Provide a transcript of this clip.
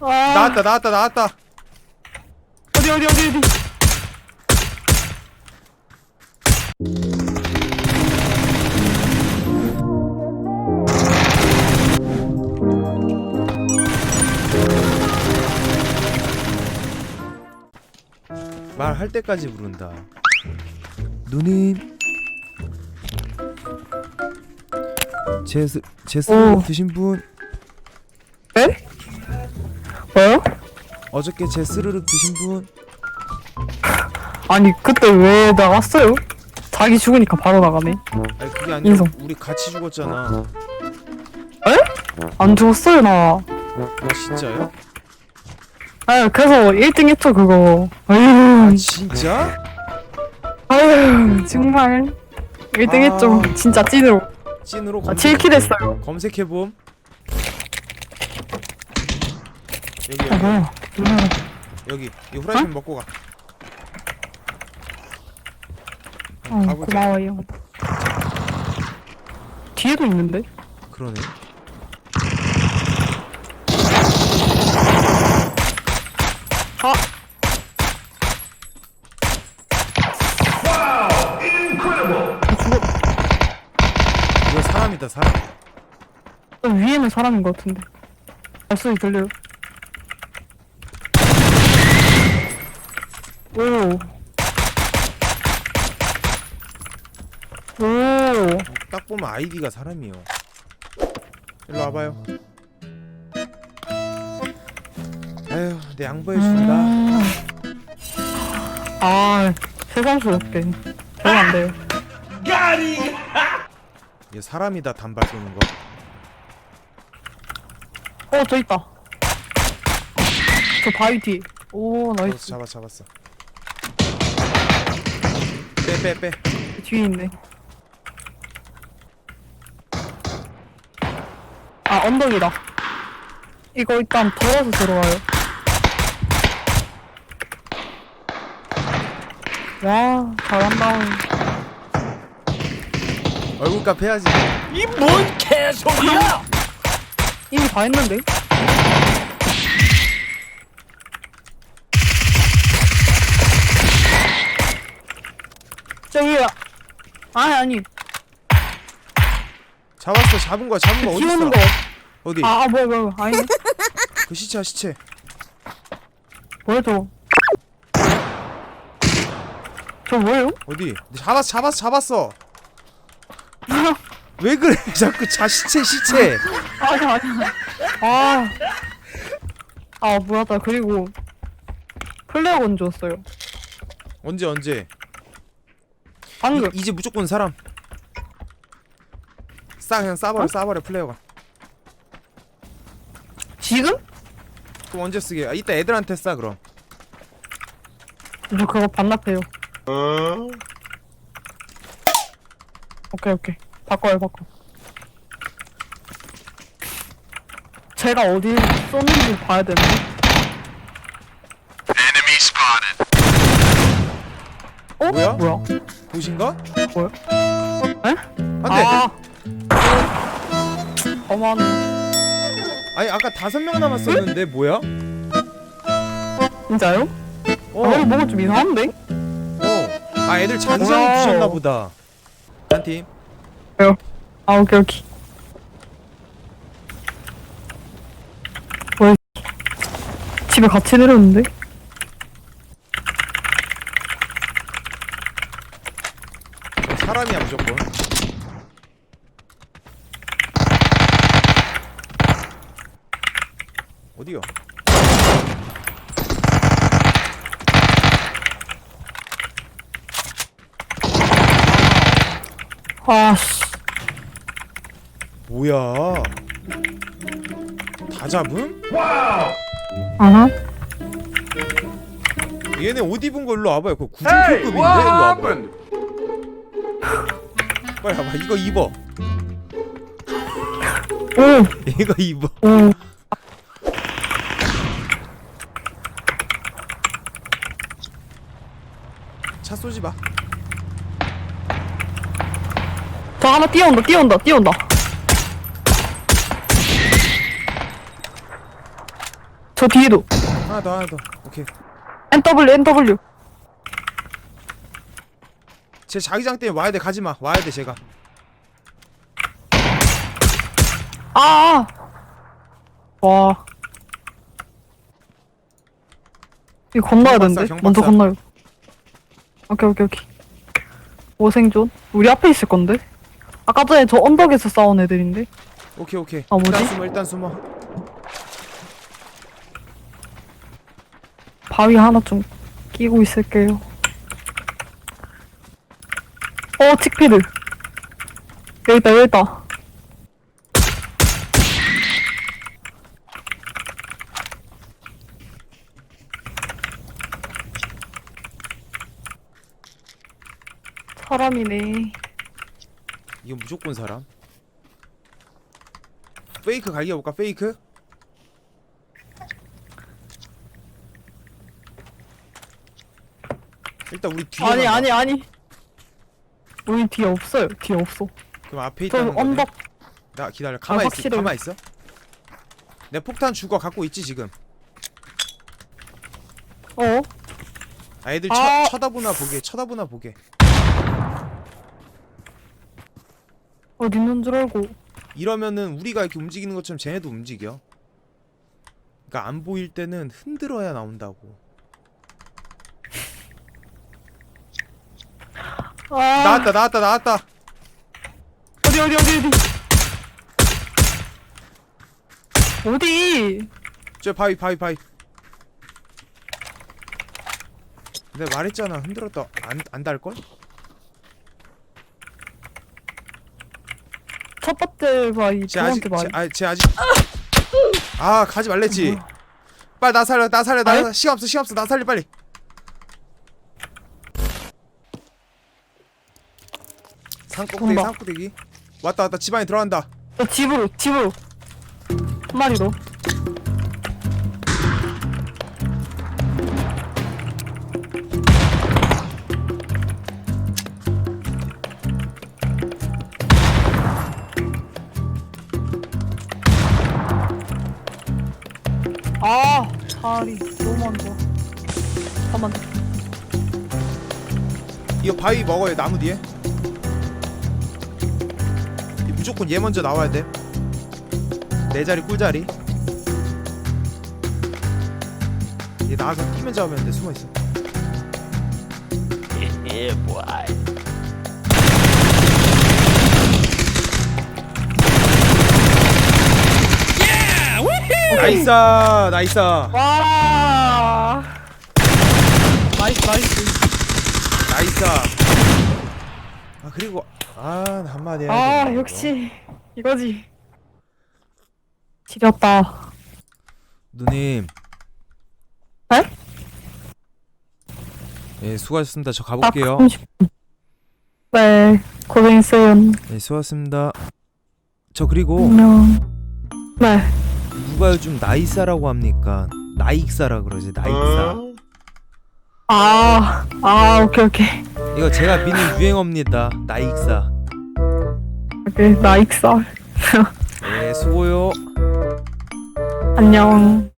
아, 나왔다 나왔다 나왔다 어디 어디 어디 어디. 말할 때까지 부른다 누님 제, 스- 제 스르륵 오. 드신 분 네? 뭐요? 어저께 제 스르륵 드신 분 아니 그때 왜 나갔어요? 자기 죽으니까 바로 나가네. 아니 그게 아니라 인성. 우리 같이 죽었잖아 안 죽었어요 나. 아, 진짜요? 아 그래서 1등 했죠 그거. 아 아유 진짜? 아유 정말 1등 아. 했죠. 진짜 찐으로. 찐으로 아 검색, 7킬 했어요. 검색해봄 여기 아 여기? 뭐야? 여기 이 후라이팬 먹고 가 어, 가보자 고마워요. 뒤에도 있는데? 그러네 아 이거 사람이다 사람 저 위에는 사람인 것 같은데. 발소리 들려요? 오. 오. 딱 보면 아이디가 사람이요 일로 와봐요 에휴 내 양보해 준다 음. 아, 세상스럽게. 저거 안 돼요. 얘 사람이다 단발 쏘는 거 어, 저 있다. 저 바위 뒤. 오, 나이스. 잡았어 잡았어 빼 빼 빼 뒤에 있네. 아, 언덕이다. 이거 일단 돌아서 들어와요. 와, 잘한다. 얼굴값 해야지 이미 다 했는데? 저기야. 아니, 아니. 잡았어 잡은 거야 잡은 거 어디 있어 거. 어디 아, 아, 뭐야, 뭐야. 아니, 그 시체야 시체 뭐야, 저거. 저 뭐예요? 어디 잡았어 잡았어 잡았어 왜 그래 자꾸 자 시체 시체 아니, 아니. 아. 아, 뭐야, 나 그리고 플레어 건 줬어요. 언제 언제 방금. 이, 이제 무조건 사람 싸 그냥 싸버려 어? 싸버려 플레이어가 지금? 그럼 언제 쓰게 아 이따 애들한테 싸 그럼 저 그거 반납해요. 오케이, 오케이. 바꿔요, 바꿔. 제가 어디 쏘는지 봐야 되는데. 어? 뭐야? 뭐야? 보신가? 뭐야? 안돼 아. 어머니. 아니 아까 다섯 명 남았었는데 뭐야? 진짜요? 어, 아, 뭔가 좀 이상한데? 어. 아 애들 와우. 주셨나 보다 한 팀 아, 오케이, 오케이. 왜? 집에 같이 내렸는데? 사람이야 무조건 어디요? 아, 씨. 뭐야 다 잡음? 아하. 얘네 옷 입은 거 일로 와봐요 그거 구중표급인데 일로 와봐 빨리 와봐 이거 입어 오, 이거 입어 오. 차 쏘지 마 저 하나 뛰어온다, 뛰어온다, 뛰어온다. 저 뒤에도. 하나 더 하나 더 오케이 NW, NW. 제 자기장 때문에 와야 돼 가지마 와야 돼 제가 아! 아. 와. 이거 건너야 경박사, 되는데? 경박사. 먼저 건너요. 오케이, 오케이, 오케이. 오생존? 우리 앞에 있을 건데? 아까 전에 저 언덕에서 싸운 애들인데? 오케이 오케이 아, 뭐지? 일단 숨어 일단 숨어 바위 하나 좀 끼고 있을게요. 어, 칙피드. 여기 있다, 여기 있다. 사람이네. 이건 무조건 사람 페이크 갈겨볼까 페이크? 일단 우리 뒤에 아니, 간다. 아니, 아니. 우리 뒤에 없어요. 뒤에 없어. 그럼 앞에 저 있다는 거네 언덕, 나 기다려 가만 있어 확실해요. 가만 있어 내 폭탄 주거 갖고 있지 지금 어? 아 애들 아. 쳐, 쳐다보나 보게 쳐다보나 보게 어디 있는 줄 알고. 이러면은 우리가 이렇게 움직이는 것처럼 쟤네도 움직여 그러니까 안 보일 때는 흔들어야 나온다고 아, 나왔다 나왔다 나왔다 어디, 어디, 어디, 어디. 어디? 저 바위 바위 바위 내가 말했잖아 흔들었다 안, 안 닿을걸? 첫 번째 바위, 두쟤 아직 번째 바위. 쟤, 아, 쟤 아직 아 가지 말랬지 빨리 나 살려 나 살려 나? 살려. 시간 없어 시간 없어 나 살려 빨리 산꼭대기 온다. 산꼭대기 왔다 왔다 집 안에 들어간다 저 집으로, 집으로. 한 마리 더. 아, 다리 너무 안 좋아. 잠깐만. 이거 바위 먹어요 나무 뒤에 이 무조건 얘 먼저 나와야 돼 내 자리 꿀자리. 얘 나가서 끼면 잡으면 돼 숨어 있어. 나이스 나이스. 와. 나이스, 나이스. 나이스. 아 그리고 아나 한마디 해야 아, 되는데, 역시 이거지. 지렸다. 누님 네? 예 수고하셨습니다 저딱 가볼게요 30분. 네, 고생했어요. 네 수고하셨습니다 저 그리고 안녕. 네. 누가 요즘 나이사라고 합니까 나익사라 그러지 나익사 아, 아, 오케이, 오케이. 이거 제가 미는 유행어입니다 나익사 오케이, 나 익사. 네 수고요 안녕.